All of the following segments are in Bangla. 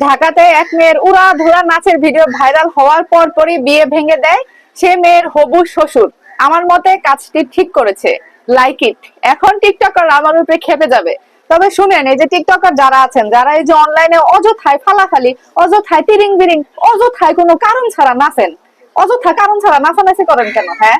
ঢাকাতে এক মেয়ের উড়া ধুরা নাচের ভিডিও ভাইরাল হওয়ার পর পরই বিয়ে ভেঙে দেয় সে মেয়ের হবু শ্বশুর। আমার মতে কাজটি ঠিক করেছে। লাইক ইট এখন টিকটকার আমার উপরে খেপে যাবে। তবে শুনেন, এই যে টিকটকার যারা আছেন, যারা এই যে অনলাইনে অযথায় ফালাফালি, অযথায় তিরিং বিরিং অযথায় কোনো কারণ ছাড়া নাচেন, অযথা কারণ ছাড়া নাচানাচি করেন কেন হ্যাঁ?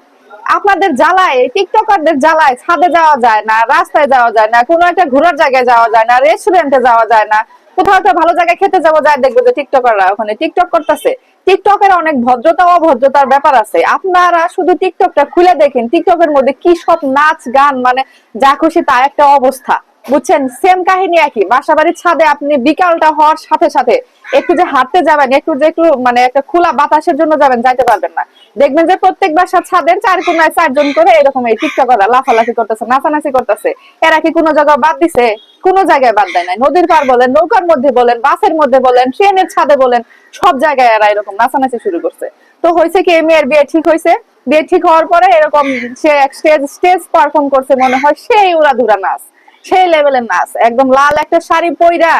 আপনাদের জ্বালায়, টিকটকারদের জ্বালায় ছাদে যাওয়া যায় না, রাস্তায় যাওয়া যায় না, কোনো একটা ঘোরার জায়গায় যাওয়া যায় না রেস্টুরেন্টে যাওয়া যায় না কোথাও একটা ভালো জায়গায় খেতে যাব যায় দেখব যে টিকটকাররা ওখানে টিকটক করতেছে। টিকটকের অনেক ভদ্রতা অভদ্রতার ব্যাপার আছে। আপনারা শুধু টিকটকটা খুলে দেখেন, টিকটকের মধ্যে কি সব নাচ গান মানে যা খুশি তা একটা অবস্থা। বুঝছেন? সেম কাহিনী একই। বাসা বাড়ির ছাদে আপনি বিকালটা হওয়ার সাথে সাথে একটু যে হাঁটতে যাবেন, একটু যে একটু মানে একটা খোলা বাতাসের জন্য যাবেন, যাইতে পারবেন না। দেখবেন যে প্রত্যেক বাসার ছাদের চার কোনায় চারজন করে এরকম এই টিকটকরা লাফালাফি করতেছে, নাচানাচি করতেছে। এরা কি কোনো জায়গায় বাদ দিছে? কোনো জায়গায় বাদ দেয় নাই। নদীর পার বলেন, নৌকার মধ্যে বলেন, বাসের মধ্যে বলেন, ট্রেনের ছাদে বলেন, সব জায়গায় এরা এরকম নাচানাচি শুরু করছে। তো হয়েছে কি এই মেয়ের বিয়ে ঠিক হয়েছে। বিয়ে ঠিক হওয়ার পরে এরকম সে স্টেজ স্টেজ পারফর্ম করছে মনে হয়, সেই উড়াধুরা নাচ, সেই লেভেলের নাচ। একদম লাল একটা শাড়ি পইরা,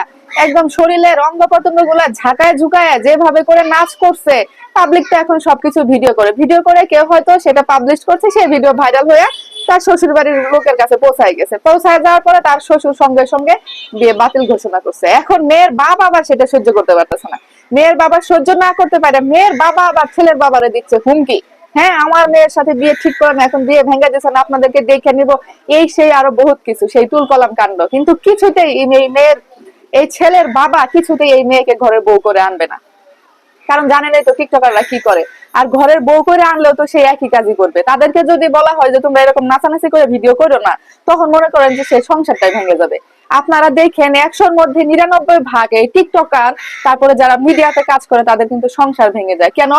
একদম শরীরের অঙ্গ প্রত্যঙ্গগুলা ঝাঁকায় ঝুঁকায় যেভাবে করে নাচ করছে পাবলিক তো এখন সবকিছু ভিডিও করে। ভিডিও করে কেউ হয়তো সেটা পাবলিশ করছে, সেই ভিডিও ভাইরাল হয়ে তার শ্বশুর বাড়ির লোকের কাছে পৌঁছায় গেছে। পৌঁছায় যাওয়ার পরে তার শ্বশুর সঙ্গে সঙ্গে বিয়ে বাতিল ঘোষণা করছে। এখন মেয়ের বাবা আবার সেটা সহ্য করতে পারতেছে না। মেয়ের বাবা সহ্য না করতে পারে, মেয়ের বাবা আবার ছেলের বাবারে দিচ্ছে হুমকি। হ্যাঁ আমার মেয়ের সাথে বিয়ে ঠিক করেন এখন বিয়ে ভেঙে দিয়েছেন আপনাদেরকে দেখে নিব। এই সেই আরও বহুত কিছু, সেই তুল কলাম কাণ্ড। কিন্তু কিছুতেই এই মেয়ের এই ছেলের বাবা কিছুতেই এই মেয়েকে ঘরের বউ করে আনবে না। কারণ জানেনই তো টিকটকাররা কি করে। আর ঘরের বউ করে আনলেও তো সেই একই কাজই করবে। তাদেরকে যদি বলা হয় যে তোমরা এরকম নাচানাচি করে ভিডিও করো না, তখন মনে করেন যে সেই সংসারটাই ভেঙে যাবে। আপনারা দেখেন একশোর মধ্যে নিরানব্বই ভাগ এই টিকটকার, তারপরে যারা মিডিয়াতে কাজ করে, তাদের কিন্তু সংসার ভেঙে যায়। কেন?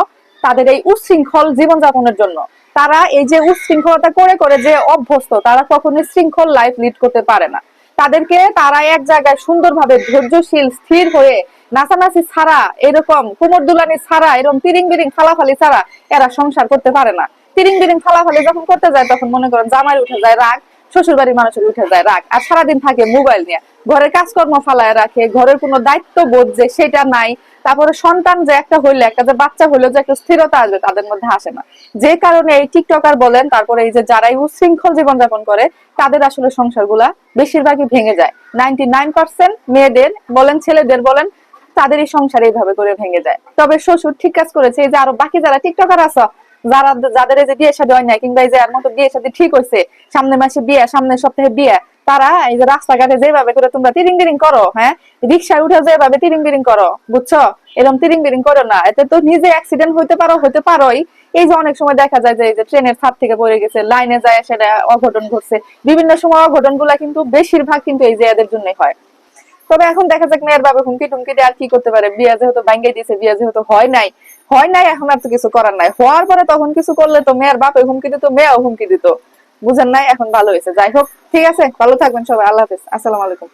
তাদের এই উচ্ছৃঙ্খল জীবনযাপনের জন্য। তারা এই যে উচ্ছৃঙ্খলতা করে করে যে অভ্যস্ত, তারা কখনো শৃঙ্খল লাইফ লিড করতে পারে না। তাদেরকে তারা এক জায়গায় সুন্দরভাবে ধৈর্যশীল, স্থির হয়ে নাচানাচি ছাড়া এরকম কোমর দুলানি ছাড়া, এরকম তিরিং বিরিং ফালাফালি ছাড়া এরা সংসার করতে পারে না। তিরিং বিরিং ফালাফালি যখন করতে যায়, তখন মনে করেন জামাই উঠে যায় রাগ শ্বশুর বাড়ির মানুষের উঠে যায় রাগ। আর সারাদিন থাকে মোবাইল নিয়ে। ঘরের কাজকর্ম ফালায় রাখে, ঘরের কোনো দায়িত্ব বোধ যে সেটা নাই, তারপরে সন্তান যে একটা হইলে, একটা যে বাচ্চা হইলে যে একটা স্থিরতা আসবে তাদের মধ্যে আসে না। যে কারণে এই টিকটকার বলেন, তারপরে এই যে যারা এই উচ্ছৃঙ্খল জীবনযাপন করে, তাদের আসলে সংসারগুলা বেশিরভাগই ভেঙে যায়। নাইনটি নাইন পার্সেন্ট মেয়েদের বলেন, ছেলেদের বলেন, তাদের এই সংসার এইভাবে করে ভেঙে যায়। তবে শ্বশুর ঠিক কাজ করেছে, এই যে আরও বাকি যারা টিকটকার আছে, যারা, যাদের এই যে বিয়ে শাদী হয় নাই, কিংবা এই যে এর মতো বিয়ে শাদী ঠিক হয়েছে সামনে মাসে বিয়ে, সামনের সপ্তাহে বিয়ে তারা এই যে রাস্তাঘাটে যেভাবে করে তোমরা তিরিং বিরিং করো হ্যাঁ? রিক্সায় উঠে যেভাবে তিরিং বিরিং করো, বুঝছ? এরকম তিরিং বিরিং করো না। এতে তো নিজে অ্যাক্সিডেন্ট হইতে পারো, হইতে পারোই। এই যে অনেক সময় দেখা যায় যে, এই যে ট্রেনের ছাদ থেকে পড়ে গেছে লাইনে যায় সেটা অঘটন ঘটছে। বিভিন্ন সময় অঘটনগুলা কিন্তু বেশিরভাগ কিন্তু এই যে এদের জন্যই হয়। তবে এখন দেখা যাক মেয়ের বাবা হুমকি টুমকি দিয়ে আর কি করতে পারে। বিয়া যেহেতু ভাঙ্গে দিয়েছে, বিয়া যেহেতু হয় নাই। হয় নাই, এখন আর তো কিছু করার নাই। হওয়ার পরে তখন কিছু করলে তো মেয়ের বাপে হুমকি দিত, মেয়েও হুমকি দিত। বুঝেন নাই, এখন ভালো হয়েছে। যাই হোক, ঠিক আছে, ভালো থাকবেন সবাই, আল্লাহ হাফিজ, আসসালামু আলাইকুম।